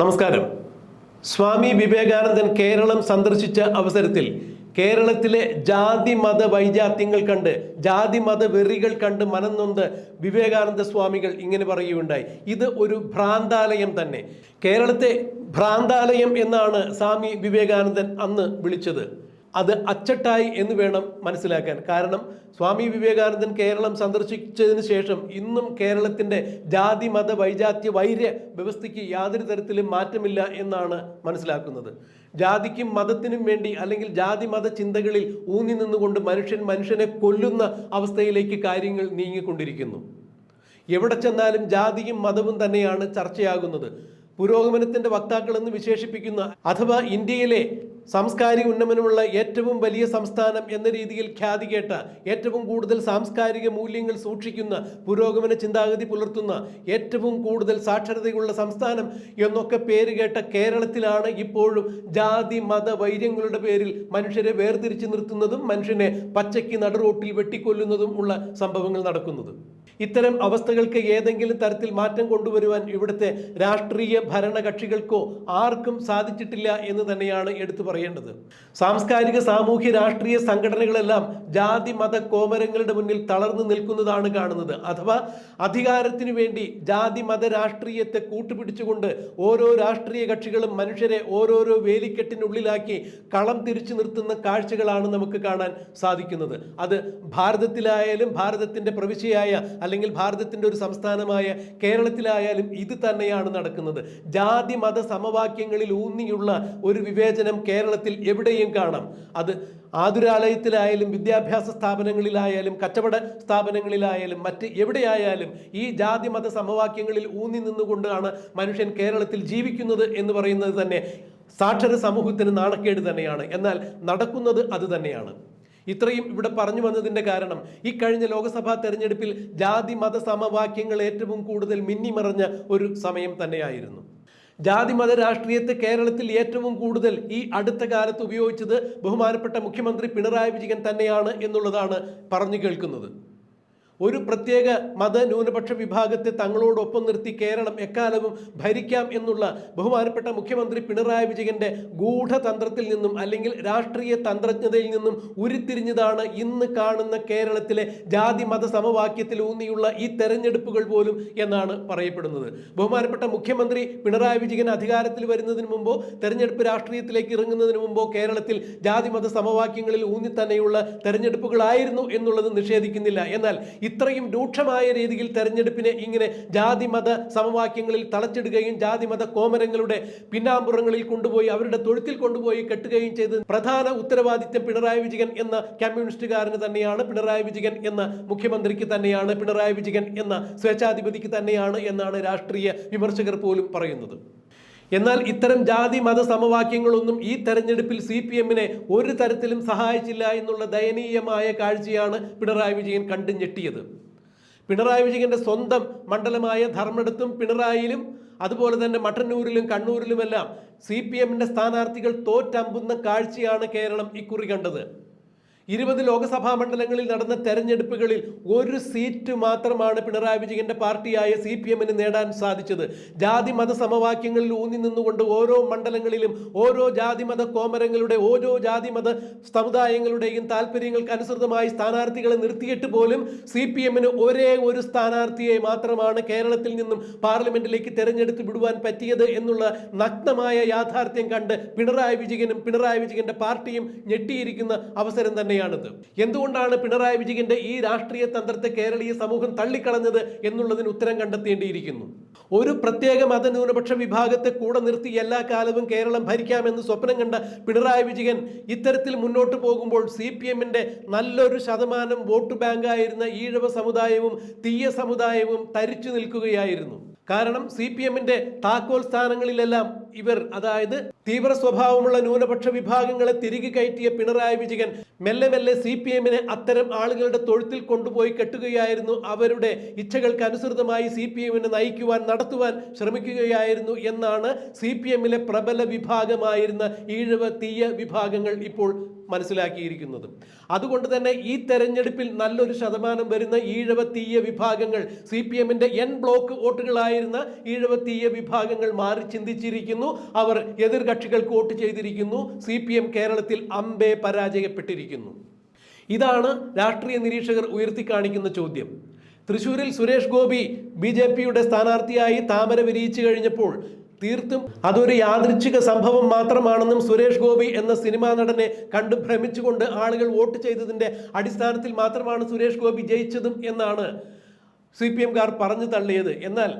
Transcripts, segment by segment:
നമസ്കാരം. സ്വാമി വിവേകാനന്ദൻ കേരളം സന്ദർശിച്ച അവസരത്തിൽ കേരളത്തിലെ ജാതി മത വൈജാത്യങ്ങൾ കണ്ട് ജാതി മത വെറികൾ കണ്ട് മനംനൊന്ത് വിവേകാനന്ദ സ്വാമികൾ ഇങ്ങനെ പറയുകയുണ്ടായി. ഇത് ഒരു ഭ്രാന്താലയം തന്നെ. കേരളത്തെ ഭ്രാന്താലയം എന്നാണ് സ്വാമി വിവേകാനന്ദൻ അന്ന് വിളിച്ചത്. അത് അച്ചട്ടായി എന്ന് വേണം മനസ്സിലാക്കാൻ. കാരണം സ്വാമി വിവേകാനന്ദൻ കേരളം സന്ദർശിച്ചതിന് ശേഷം ഇന്നും കേരളത്തിന്റെ ജാതി മത വൈജാത്യ വൈര്യ വ്യവസ്ഥയ്ക്ക് യാതൊരു തരത്തിലും മാറ്റമില്ല എന്നാണ് മനസ്സിലാക്കുന്നത്. ജാതിക്കും മതത്തിനും വേണ്ടി അല്ലെങ്കിൽ ജാതി മത ചിന്തകളിൽ ഊന്നി നിന്നുകൊണ്ട് മനുഷ്യൻ മനുഷ്യനെ കൊല്ലുന്ന അവസ്ഥയിലേക്ക് കാര്യങ്ങൾ നീങ്ങിക്കൊണ്ടിരിക്കുന്നു. എവിടെ ചെന്നാലും ജാതിയും മതവും തന്നെയാണ് ചർച്ചയാകുന്നത്. പുരോഗമനത്തിന്റെ വക്താക്കളെന്ന് വിശേഷിപ്പിക്കുന്ന അഥവാ ഇന്ത്യയിലെ സാംസ്കാരിക ഉന്നമനമുള്ള ഏറ്റവും വലിയ സംസ്ഥാനം എന്ന രീതിയിൽ ഖ്യാതി കേട്ട ഏറ്റവും കൂടുതൽ സാംസ്കാരിക മൂല്യങ്ങൾ സൂക്ഷിക്കുന്ന പുരോഗമന ചിന്താഗതി പുലർത്തുന്ന ഏറ്റവും കൂടുതൽ സാക്ഷരതയുള്ള സംസ്ഥാനം എന്നൊക്കെ പേര് കേട്ട കേരളത്തിലാണ് ഇപ്പോഴും ജാതി മത വൈര്യങ്ങളുടെ പേരിൽ മനുഷ്യരെ വേർതിരിച്ചു നിർത്തുന്നതും മനുഷ്യനെ പച്ചയ്ക്ക് നടുറോട്ടിൽ വെട്ടിക്കൊല്ലുന്നതും ഉള്ള സംഭവങ്ങൾ നടക്കുന്നത്. ഇത്തരം അവസ്ഥകൾക്ക് ഏതെങ്കിലും തരത്തിൽ മാറ്റം കൊണ്ടുവരുവാൻ ഇവിടുത്തെ രാഷ്ട്രീയ ഭരണകക്ഷികൾക്കോ ആർക്കും സാധിച്ചിട്ടില്ല എന്ന് തന്നെയാണ് എടുത്തു പറയേണ്ടത്. സാംസ്കാരിക സാമൂഹ്യ രാഷ്ട്രീയ സംഘടനകളെല്ലാം ജാതി മത കോമരങ്ങളുടെ മുന്നിൽ തളർന്നു നിൽക്കുന്നതാണ് കാണുന്നത്. അഥവാ അധികാരത്തിനു വേണ്ടി ജാതി മത രാഷ്ട്രീയത്തെ കൂട്ടുപിടിച്ചുകൊണ്ട് ഓരോ രാഷ്ട്രീയ കക്ഷികളും മനുഷ്യരെ ഓരോരോ വേലിക്കെട്ടിനുള്ളിലാക്കി കളം തിരിച്ചു നിർത്തുന്ന കാഴ്ചകളാണ് നമുക്ക് കാണാൻ സാധിക്കുന്നത്. അത് ഭാരതത്തിലായാലും ഭാരതത്തിന്റെ പ്രവിശ്യയായ അല്ലെങ്കിൽ ഭാരതത്തിന്റെ ഒരു സംസ്ഥാനമായ കേരളത്തിലായാലും ഇത് തന്നെയാണ് നടക്കുന്നത്. ജാതി മത സമവാക്യങ്ങളിൽ ഊന്നിയുള്ള ഒരു വിവേചനം കേരളത്തിൽ എവിടെയും കാണാം. അത് ആതുരാലയത്തിലായാലും വിദ്യാഭ്യാസ സ്ഥാപനങ്ങളിലായാലും കച്ചവട സ്ഥാപനങ്ങളിലായാലും മറ്റ് എവിടെയായാലും ഈ ജാതി മത സമവാക്യങ്ങളിൽ ഊന്നി നിന്നുകൊണ്ടാണ് മനുഷ്യൻ കേരളത്തിൽ ജീവിക്കുന്നത് എന്ന് പറയുന്നത് തന്നെ. സാക്ഷര സമൂഹത്തിന് നാണക്കേട് തന്നെയാണ്. എന്നാൽ നടക്കുന്നത് അത് തന്നെയാണ്. ഇത്രയും ഇവിടെ പറഞ്ഞു വന്നതിന്റെ കാരണം ഈ കഴിഞ്ഞ ലോക്സഭാ തെരഞ്ഞെടുപ്പിൽ ജാതി മത സമവാക്യങ്ങൾ ഏറ്റവും കൂടുതൽ മിന്നിമറഞ്ഞ ഒരു സമയം തന്നെയായിരുന്നു. ജാതി മത രാഷ്ട്രീയത്തെ കേരളത്തിൽ ഏറ്റവും കൂടുതൽ ഈ അടുത്ത കാലത്ത് ഉപയോഗിച്ചത് ബഹുമാനപ്പെട്ട മുഖ്യമന്ത്രി പിണറായി വിജയൻ തന്നെയാണ് എന്നുള്ളതാണ് പറഞ്ഞു കേൾക്കുന്നത്. ഒരു പ്രത്യേക മത ന്യൂനപക്ഷ വിഭാഗത്തെ തങ്ങളോടൊപ്പം നിർത്തി കേരളം എക്കാലവും ഭരിക്കാം എന്നുള്ള ബഹുമാനപ്പെട്ട മുഖ്യമന്ത്രി പിണറായി വിജയന്റെ ഗൂഢതന്ത്രത്തിൽ നിന്നും അല്ലെങ്കിൽ രാഷ്ട്രീയ തന്ത്രജ്ഞതയിൽ നിന്നും ഉരുത്തിരിഞ്ഞതാണ് ഇന്ന് കാണുന്ന കേരളത്തിലെ ജാതി മത സമവാക്യത്തിൽ ഊന്നിയുള്ള ഈ തെരഞ്ഞെടുപ്പുകൾ പോലും എന്നാണ് പറയപ്പെടുന്നത്. ബഹുമാനപ്പെട്ട മുഖ്യമന്ത്രി പിണറായി വിജയൻ അധികാരത്തിൽ വരുന്നതിന് മുമ്പോ തെരഞ്ഞെടുപ്പ് രാഷ്ട്രീയത്തിലേക്ക് ഇറങ്ങുന്നതിന് മുമ്പോ കേരളത്തിൽ ജാതി മത സമവാക്യങ്ങളിൽ ഊന്നി തന്നെയുള്ള തെരഞ്ഞെടുപ്പുകളായിരുന്നു എന്നുള്ളത് നിഷേധിക്കുന്നില്ല. എന്നാൽ ഇത്രയും രൂക്ഷമായ രീതിയിൽ തെരഞ്ഞെടുപ്പിനെ ഇങ്ങനെ ജാതി മത സമവാക്യങ്ങളിൽ തളച്ചിടുകയും ജാതി മത കോമരങ്ങളുടെ പിന്നാമ്പുറങ്ങളിൽ കൊണ്ടുപോയി അവരുടെ തൊഴുത്തിൽ കൊണ്ടുപോയി കെട്ടുകയും ചെയ്ത് പ്രധാന ഉത്തരവാദിത്യം പിണറായി വിജയൻ എന്ന കമ്മ്യൂണിസ്റ്റുകാരന് തന്നെയാണ് പിണറായി വിജയൻ എന്ന മുഖ്യമന്ത്രിക്ക് തന്നെയാണ് പിണറായി വിജയൻ എന്ന സ്വേച്ഛാധിപതിക്ക് തന്നെയാണ് എന്നാണ് രാഷ്ട്രീയ വിമർശകർ പോലും പറയുന്നത്. എന്നാൽ ഇത്തരം ജാതി മത സമവാക്യങ്ങളൊന്നും ഈ തെരഞ്ഞെടുപ്പിൽ സി പി എമ്മിനെ ഒരു തരത്തിലും സഹായിച്ചില്ല എന്നുള്ള ദയനീയമായ കാഴ്ചയാണ് പിണറായി വിജയൻ കണ്ടു ഞെട്ടിയത്. പിണറായി വിജയന്റെ സ്വന്തം മണ്ഡലമായ ധർമ്മടത്തും പിണറായിയിലും അതുപോലെ തന്നെ മട്ടന്നൂരിലും കണ്ണൂരിലുമെല്ലാം സി പി എമ്മിന്റെ സ്ഥാനാർത്ഥികൾ തോറ്റമ്പുന്ന കാഴ്ചയാണ് കേരളം ഇക്കുറി കണ്ടത്. ഇരുപത് ലോക്സഭാ മണ്ഡലങ്ങളിൽ നടന്ന തെരഞ്ഞെടുപ്പുകളിൽ ഒരു സീറ്റ് മാത്രമാണ് പിണറായി വിജയന്റെ പാർട്ടിയായ സി പി എമ്മിന് നേടാൻ സാധിച്ചത്. ജാതി മത സമവാക്യങ്ങളിൽ ഊന്നി നിന്നുകൊണ്ട് ഓരോ മണ്ഡലങ്ങളിലും ഓരോ ജാതി മത കോമരങ്ങളുടെ ഓരോ ജാതി മത സമുദായങ്ങളുടെയും താല്പര്യങ്ങൾക്ക് അനുസൃതമായി സ്ഥാനാർത്ഥികളെ നിർത്തിയിട്ട് പോലും സി പി എമ്മിന് ഒരേ ഒരു സ്ഥാനാർത്ഥിയെ മാത്രമാണ് കേരളത്തിൽ നിന്നും പാർലമെന്റിലേക്ക് തെരഞ്ഞെടുത്ത് വിടുവാൻ പറ്റിയത് എന്നുള്ള നഗ്നമായ യാഥാർത്ഥ്യം കണ്ട് പിണറായി വിജയനും പിണറായി വിജയന്റെ പാർട്ടിയും ഞെട്ടിയിരിക്കുന്ന അവസരം തന്നെയാണിത്. എന്തുകൊണ്ടാണ് പിണറായി വിജയന്റെ ഈ രാഷ്ട്രീയ തന്ത്രത്തെ കേരളീയ സമൂഹം തള്ളിക്കളഞ്ഞത് എന്നുള്ളതിന് ഉത്തരം കണ്ടെത്തേണ്ടിയിരിക്കുന്നു. ഒരു പ്രത്യേക മതന്യൂനപക്ഷ വിഭാഗത്തെ കൂടെ നിർത്തി എല്ലാ കാലവും കേരളം ഭരിക്കാമെന്ന് സ്വപ്നം കണ്ട പിണറായി വിജയൻ ഇത്തരത്തിൽ മുന്നോട്ട് പോകുമ്പോൾ സി പി എമ്മിന്റെ നല്ലൊരു ശതമാനം വോട്ട് ബാങ്കായിരുന്ന ഈഴവ സമുദായവും തീയ സമുദായവും തരിച്ചു നിൽക്കുകയായിരുന്നു. കാരണം സി പി എമ്മിന്റെ താക്കോൽ സ്ഥാനങ്ങളിലെല്ലാം ഇവർ അതായത് തീവ്ര സ്വഭാവമുള്ള ന്യൂനപക്ഷ വിഭാഗങ്ങളെ തിരികെ കയറ്റിയ പിണറായി വിജയൻ മെല്ലെ മെല്ലെ സി പി എമ്മിനെ അത്തരം ആളുകളുടെ തൊഴുത്തിൽ കൊണ്ടുപോയി കെട്ടുകയായിരുന്നു. അവരുടെ ഇച്ഛകൾക്ക് അനുസൃതമായി സി പി എമ്മിനെ നയിക്കുവാൻ നടത്തുവാൻ ശ്രമിക്കുകയായിരുന്നു എന്നാണ് സി പി എമ്മിലെ പ്രബല വിഭാഗമായിരുന്ന ഈഴവ തീയ വിഭാഗങ്ങൾ ഇപ്പോൾ മനസ്സിലാക്കിയിരിക്കുന്നത്. അതുകൊണ്ട് തന്നെ ഈ തെരഞ്ഞെടുപ്പിൽ നല്ലൊരു ശതമാനം വരുന്ന ഈഴവത്തീയ വിഭാഗങ്ങൾ സി പി എമ്മിന്റെ എൻ ബ്ലോക്ക് വോട്ടുകളായിരുന്ന ഈഴവത്തീയ വിഭാഗങ്ങൾ മാറി ചിന്തിച്ചിരിക്കുന്നു. അവർ എതിർകക്ഷികൾക്ക് വോട്ട് ചെയ്തിരിക്കുന്നു. സി പി എം കേരളത്തിൽ അമ്പേ പരാജയപ്പെട്ടിരിക്കുന്നു. ഇതാണ് രാഷ്ട്രീയ നിരീക്ഷകർ ഉയർത്തിക്കാണിക്കുന്ന ചോദ്യം. തൃശൂരിൽ സുരേഷ് ഗോപി ബി ജെ പിയുടെ സ്ഥാനാർത്ഥിയായി താമര വിരിയിച്ചു കഴിഞ്ഞപ്പോൾ തീർത്തും അതൊരു യാദൃച്ഛിക സംഭവം മാത്രമാണെന്നും സുരേഷ് ഗോപി എന്ന സിനിമാ നടനെ കണ്ട് ഭ്രമിച്ചുകൊണ്ട് ആളുകൾ വോട്ട് ചെയ്തതിന്റെ അടിസ്ഥാനത്തിൽ മാത്രമാണ് സുരേഷ് ഗോപി ജയിച്ചതും എന്നാണ് സി പി എംകാർ പറഞ്ഞു തള്ളിയത്. എന്നാൽ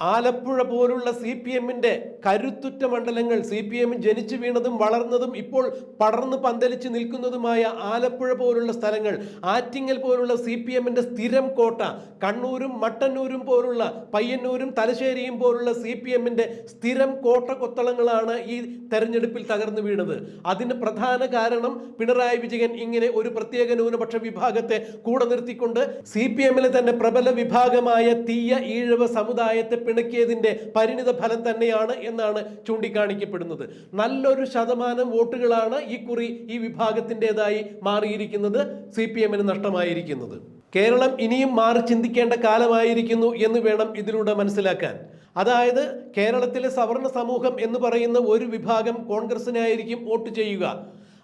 ആലപ്പുഴ പോലുള്ള സി പി എമ്മിന്റെ കരുത്തുറ്റ മണ്ഡലങ്ങൾ സി പി എം ജനിച്ചു വീണതും വളർന്നതും ഇപ്പോൾ പടർന്ന് പന്തലിച്ച് നിൽക്കുന്നതുമായ ആലപ്പുഴ പോലുള്ള സ്ഥലങ്ങൾ ആറ്റിങ്ങൽ പോലുള്ള സി പി എമ്മിന്റെ സ്ഥിരം കോട്ട കണ്ണൂരും മട്ടന്നൂരും പോലുള്ള പയ്യന്നൂരും തലശ്ശേരിയും പോലുള്ള സി പി എമ്മിന്റെ സ്ഥിരം കോട്ട കൊത്തളങ്ങളാണ് ഈ തെരഞ്ഞെടുപ്പിൽ തകർന്നു വീണത്. അതിന് പ്രധാന കാരണം പിണറായി വിജയൻ ഇങ്ങനെ ഒരു പ്രത്യേക ന്യൂനപക്ഷ വിഭാഗത്തെ കൂടെ നിർത്തിക്കൊണ്ട് സി പി എമ്മിലെ തന്നെ പ്രബല വിഭാഗമായ തീയ ഈഴവ സമുദായത്തെ പിണക്കിയതിന്റെ പരിണിത ഫലം തന്നെയാണ് എന്നാണ് ചൂണ്ടിക്കാണിക്കപ്പെടുന്നത്. നല്ലൊരു ശതമാനം വോട്ടുകളാണ് ഈ കുറി ഈ വിഭാഗത്തിന്റെതായി മാറിയിരിക്കുന്നത് സി പി എമ്മിന് നഷ്ടമായിരിക്കുന്നത്. കേരളം ഇനിയും മാറി ചിന്തിക്കേണ്ട കാലമായിരിക്കുന്നു എന്ന് വേണം ഇതിലൂടെ മനസ്സിലാക്കാൻ. അതായത് കേരളത്തിലെ സവർണ സമൂഹം എന്ന് പറയുന്ന ഒരു വിഭാഗം കോൺഗ്രസിനായിരിക്കും വോട്ട് ചെയ്യുക.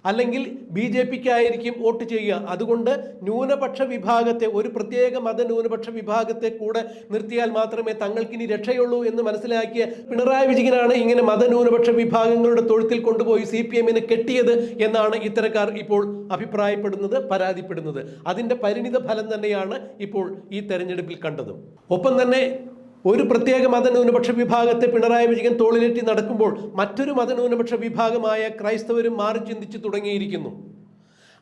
അല്ലെങ്കിൽ ബി ജെ പിക്കായിരിക്കും വോട്ട് ചെയ്യുക. അതുകൊണ്ട് ന്യൂനപക്ഷ വിഭാഗത്തെ ഒരു പ്രത്യേക മത ന്യൂനപക്ഷ വിഭാഗത്തെ കൂടെ നിർത്തിയാൽ മാത്രമേ തങ്ങൾക്കിനി രക്ഷയുള്ളൂ എന്ന് മനസ്സിലാക്കിയ പിണറായി വിജയനാണ് ഇങ്ങനെ മത ന്യൂനപക്ഷ വിഭാഗങ്ങളുടെ തൊഴുത്തിൽ കൊണ്ടുപോയി സി പി എമ്മിനെ കെട്ടിയത് എന്നാണ് ഇത്തരക്കാർ ഇപ്പോൾ അഭിപ്രായപ്പെടുന്നത് പരാതിപ്പെടുന്നത്. അതിന്റെ പരിണിത ഫലം തന്നെയാണ് ഇപ്പോൾ ഈ തെരഞ്ഞെടുപ്പിൽ കണ്ടതും. ഒപ്പം തന്നെ ഒരു പ്രത്യേക മതന്യൂനപക്ഷ വിഭാഗത്തെ പിണറായി വിജയൻ തോളിലേറ്റി നടക്കുമ്പോൾ മറ്റൊരു മതന്യൂനപക്ഷ വിഭാഗമായ ക്രൈസ്തവരും മാറി ചിന്തിച്ചു തുടങ്ങിയിരിക്കുന്നു.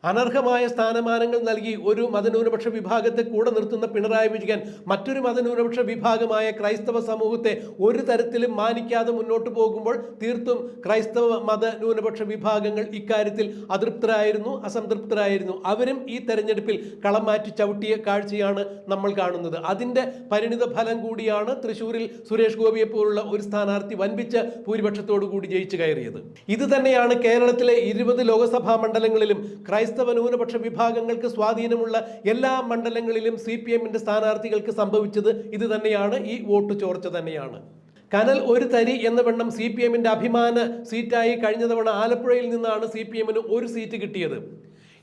അനർഹമായ സ്ഥാനമാനങ്ങൾ നൽകി ഒരു മതന്യൂനപക്ഷ വിഭാഗത്തെ കൂടെ നിർത്തുന്ന പിണറായി വിജയൻ മറ്റൊരു മതന്യൂനപക്ഷ വിഭാഗമായ ക്രൈസ്തവ സമൂഹത്തെ ഒരു തരത്തിലും മാനിക്കാതെ മുന്നോട്ട് പോകുമ്പോൾ തീർത്തും ക്രൈസ്തവ മത ന്യൂനപക്ഷ വിഭാഗങ്ങൾ ഇക്കാര്യത്തിൽ അതൃപ്തരായിരുന്നു അസംതൃപ്തരായിരുന്നു. അവരും ഈ തെരഞ്ഞെടുപ്പിൽ കളം മാറ്റി ചവിട്ടിയ കാഴ്ചയാണ് നമ്മൾ കാണുന്നത്. അതിന്റെ പരിണിത ഫലം കൂടിയാണ് തൃശൂരിൽ സുരേഷ് ഗോപിയെ പോലുള്ള ഒരു സ്ഥാനാർത്ഥി വൻപിച്ച ഭൂരിപക്ഷത്തോടു കൂടി ജയിച്ചു കയറിയത്. ഇത് തന്നെയാണ് കേരളത്തിലെ ഇരുപത് ലോകസഭാ മണ്ഡലങ്ങളിലും ക്രൈസ്തവ ന്യൂനപക്ഷ വിഭാഗങ്ങൾക്ക് സ്വാധീനമുള്ള എല്ലാ മണ്ഡലങ്ങളിലും സി പി എമ്മിന്റെ സ്ഥാനാർത്ഥികൾക്ക് സംഭവിച്ചത് ഇത് തന്നെയാണ് ഈ വോട്ട് ചോർച്ച തന്നെയാണ്. കനൽ ഒരു തരി എന്ന വണ്ണം സി പി എമ്മിന്റെ അഭിമാന സീറ്റായി കഴിഞ്ഞ തവണ ആലപ്പുഴയിൽ നിന്നാണ് സി പി എമ്മിന് ഒരു സീറ്റ് കിട്ടിയത്.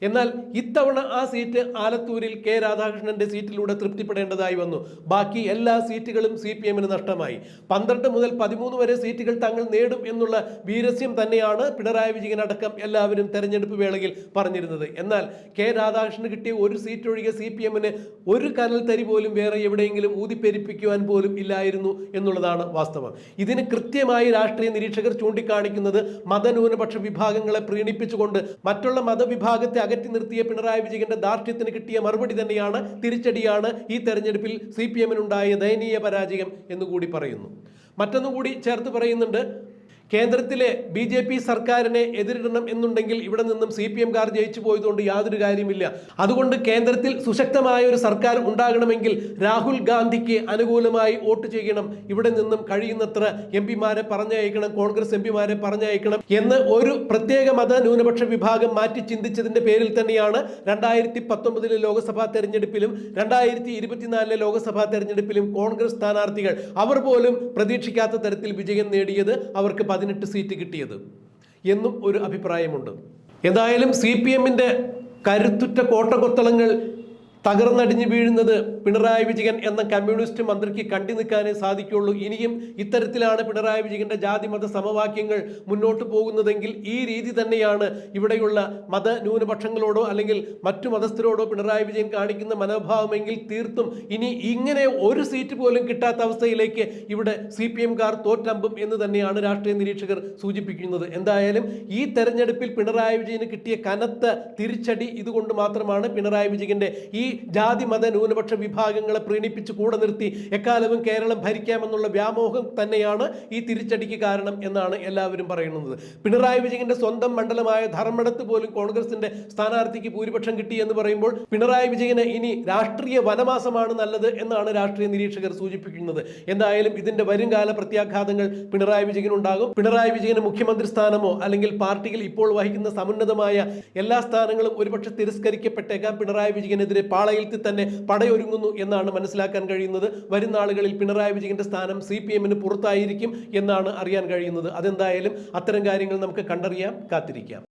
എന്നാൽ ഇത്തവണ ആ സീറ്റ് ആലത്തൂരിൽ കെ രാധാകൃഷ്ണന്റെ സീറ്റിലൂടെ തൃപ്തിപ്പെടേണ്ടതായി വന്നു. ബാക്കി എല്ലാ സീറ്റുകളും സി പി എമ്മിന് നഷ്ടമായി. പന്ത്രണ്ട് മുതൽ പതിമൂന്ന് വരെ സീറ്റുകൾ തങ്ങൾ നേടും എന്നുള്ള വീരസ്യം തന്നെയാണ് പിണറായി വിജയൻ അടക്കം എല്ലാവരും തെരഞ്ഞെടുപ്പ് വേളയിൽ പറഞ്ഞിരുന്നത്. എന്നാൽ കെ രാധാകൃഷ്ണന് കിട്ടിയ ഒരു സീറ്റ് ഒഴികെ സി പി എമ്മിന് ഒരു കനൽ തരി പോലും വേറെ എവിടെയെങ്കിലും ഊതിപ്പെരിപ്പിക്കുവാൻ പോലും ഇല്ലായിരുന്നു എന്നുള്ളതാണ് വാസ്തവം. ഇതിന് കൃത്യമായി രാഷ്ട്രീയ നിരീക്ഷകർ ചൂണ്ടിക്കാണിക്കുന്നത് മതന്യൂനപക്ഷ വിഭാഗങ്ങളെ പ്രീണിപ്പിച്ചുകൊണ്ട് മറ്റുള്ള മതവിഭാഗത്തെ അകറ്റി നിർത്തിയ പിണറായി വിജയന്റെ ദാർഢ്യത്തിന് കിട്ടിയ മറുപടി തന്നെയാണ് തിരിച്ചടിയാണ് ഈ തെരഞ്ഞെടുപ്പിൽ സി പി എമ്മിനുണ്ടായ ദയനീയ പരാജയം എന്നുകൂടി പറയുന്നു. മറ്റൊന്നുകൂടി ചേർത്ത് പറയുന്നുണ്ട് കേന്ദ്രത്തിലെ ബി ജെ പി സർക്കാരിനെ എതിരിടണം എന്നുണ്ടെങ്കിൽ ഇവിടെ നിന്നും സി പി എംകാർ ജയിച്ചു പോയതുകൊണ്ട് യാതൊരു കാര്യമില്ല. അതുകൊണ്ട് കേന്ദ്രത്തിൽ സുശക്തമായ ഒരു സർക്കാർ ഉണ്ടാകണമെങ്കിൽ രാഹുൽ ഗാന്ധിക്ക് അനുകൂലമായി വോട്ട് ചെയ്യണം. ഇവിടെ നിന്നും കഴിയുന്നത്ര എം പിമാരെ പറഞ്ഞയക്കണം കോൺഗ്രസ് എം പിമാരെ പറഞ്ഞയക്കണം എന്ന് ഒരു പ്രത്യേക മത ന്യൂനപക്ഷ വിഭാഗം മാറ്റി ചിന്തിച്ചതിന്റെ പേരിൽ തന്നെയാണ് രണ്ടായിരത്തി പത്തൊമ്പതിലെ ലോക്സഭാ തെരഞ്ഞെടുപ്പിലും രണ്ടായിരത്തി ഇരുപത്തിനാലിലെ ലോക്സഭാ തെരഞ്ഞെടുപ്പിലും കോൺഗ്രസ് സ്ഥാനാർത്ഥികൾ അവർ പോലും പ്രതീക്ഷിക്കാത്ത തരത്തിൽ വിജയം നേടിയത് അവർക്ക് പതിനെട്ട് സീറ്റ് കിട്ടിയത് എന്നും ഒരു അഭിപ്രായമുണ്ട്. എന്തായാലും സി പി എമ്മിന്റെ കരുത്തുറ്റ കോട്ടകൊത്തളങ്ങൾ തകർന്നടിഞ്ഞു വീഴുന്നത് പിണറായി വിജയൻ എന്ന കമ്മ്യൂണിസ്റ്റ് മന്ത്രിക്ക് കണ്ടി നിൽക്കാനേ സാധിക്കുള്ളൂ. ഇനിയും ഇത്തരത്തിലാണ് പിണറായി വിജയന്റെ ജാതി മത സമവാക്യങ്ങൾ മുന്നോട്ട് പോകുന്നതെങ്കിൽ ഈ രീതി തന്നെയാണ് ഇവിടെയുള്ള മത ന്യൂനപക്ഷങ്ങളോടോ അല്ലെങ്കിൽ മറ്റു മതസ്ഥരോടോ പിണറായി വിജയൻ കാണിക്കുന്ന മനോഭാവമെങ്കിൽ തീർത്തും ഇനി ഇങ്ങനെ ഒരു സീറ്റ് പോലും കിട്ടാത്ത അവസ്ഥയിലേക്ക് ഇവിടെ സി പി എംകാർ തോറ്റമ്പും എന്ന് തന്നെയാണ് രാഷ്ട്രീയ നിരീക്ഷകർ സൂചിപ്പിക്കുന്നത്. എന്തായാലും ഈ തെരഞ്ഞെടുപ്പിൽ പിണറായി വിജയന് കിട്ടിയ കനത്ത തിരിച്ചടി ഇതുകൊണ്ട് മാത്രമാണ് പിണറായി വിജയന്റെ ഈ ജാതി മത ന്യൂനപക്ഷ വിഭാഗങ്ങളെ പ്രീണിപ്പിച്ച് കൂടെ നിർത്തി എക്കാലവും കേരളം ഭരിക്കാമെന്നുള്ള വ്യാമോഹം തന്നെയാണ് ഈ തിരിച്ചടിക്ക് കാരണം എന്നാണ് എല്ലാവരും പറയുന്നത്. പിണറായി വിജയന്റെ സ്വന്തം മണ്ഡലമായ ധർമ്മടത്ത് പോലും കോൺഗ്രസിന്റെ സ്ഥാനാർത്ഥിക്ക് ഭൂരിപക്ഷം കിട്ടി എന്ന് പറയുമ്പോൾ പിണറായി വിജയന് ഇനി രാഷ്ട്രീയ വനമാസമാണ് നല്ലത് എന്നാണ് രാഷ്ട്രീയ നിരീക്ഷകർ സൂചിപ്പിക്കുന്നത്. എന്തായാലും ഇതിന്റെ വരുംകാല പ്രത്യാഘാതങ്ങൾ പിണറായി വിജയൻ ഉണ്ടാകും പിണറായി വിജയന് മുഖ്യമന്ത്രി സ്ഥാനമോ അല്ലെങ്കിൽ പാർട്ടിയിൽ ഇപ്പോൾ വഹിക്കുന്ന സമുന്നതമായ എല്ലാ സ്ഥാനങ്ങളും ഒരുപക്ഷെ തിരസ്കരിക്കപ്പെട്ടേക്കാം. പിണറായി വിജയനെതിരെ പാളയത്തിൽ തന്നെ പടയൊരുങ്ങുന്നു എന്നാണ് മനസ്സിലാക്കാൻ കഴിയുന്നത്. വരും നാളുകളിൽ പിണറായി വിജയന്റെ സ്ഥാനം സി പി എമ്മിന് പുറത്തായിരിക്കും എന്നാണ് അറിയാൻ കഴിയുന്നത്. അതെന്തായാലും അത്തരം കാര്യങ്ങൾ നമുക്ക് കണ്ടറിയാം കാത്തിരിക്കാം.